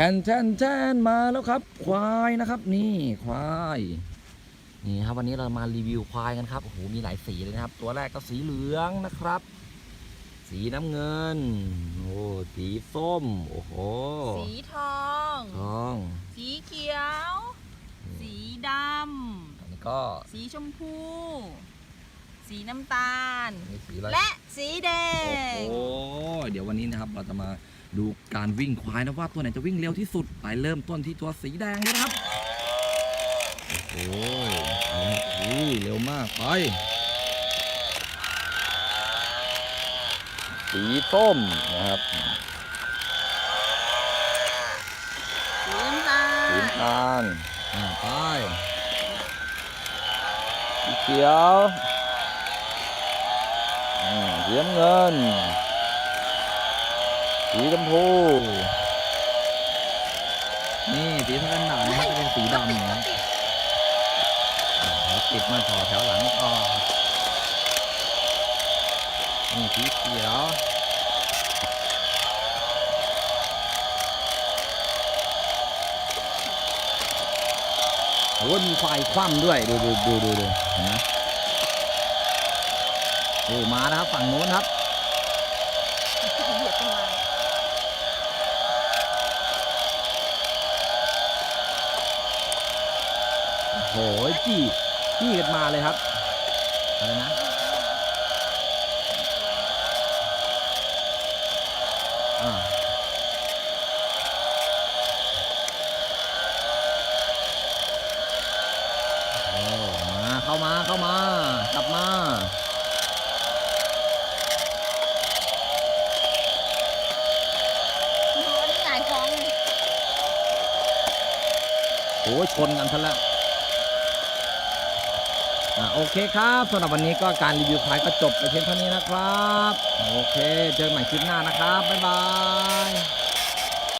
แทนแทนแทนมาแล้วครับ ควายนะครับ นี่ควายนี่ครับวันนี้เรามารีวิวควายกันครับโอ้โหมีหลายสีเลยนะครับ ตัวแรกก็สีเหลืองนะครับ สีน้ำเงินโอ้สีส้มโอ้โหสีทองทอง สีเขียว สีดอันนี้ก็ำสีชมพู สีน้ำตาลมีสีอะไรและสีแดโอ้งโหเดี๋ยววันนี้นะครับเราจะมา ดูการวิ่งควายนะว่าตัวไหนจะวิ่งเร็วที่สุด ไปเริ่มต้นที่ตัวสีแดงเลยนะครับ โอ้ยเอาละอุ้ยเร็วมากไป สีส้มนะครับสีน้ำตาสีลน้ำตาลอ่าไปสีเขียวอ่าสีน้ำเงิน สีชมพูนี่สีสแตนดาร์ดนะครับจะเป็นสีดำนะอ่าติดมาต่อแถวหลังก่อนี่สีเขียวโอ้ยมีไฟคว่ำด้วย ดูดูดูดูดูเห็นไหมโอ้มาแล้วครับ ฝั่งโน้นครับเหยียบกันม โอ้โหจี้จี้กันมาเลยครับอะไรนะอ่าโอ้มาเข้ามาเข้ามากลับมาดูอันนี้หงายท้องเลยโอ้ยชนกันซะแล้วอะ โอเคครับสำหรับวันนี้ก็การรีวิวขายก็จบไปเพียงเท่านี้นะครับ โอเค เจอกันใหม่คลิปหน้านะครับ บ๊ายบาย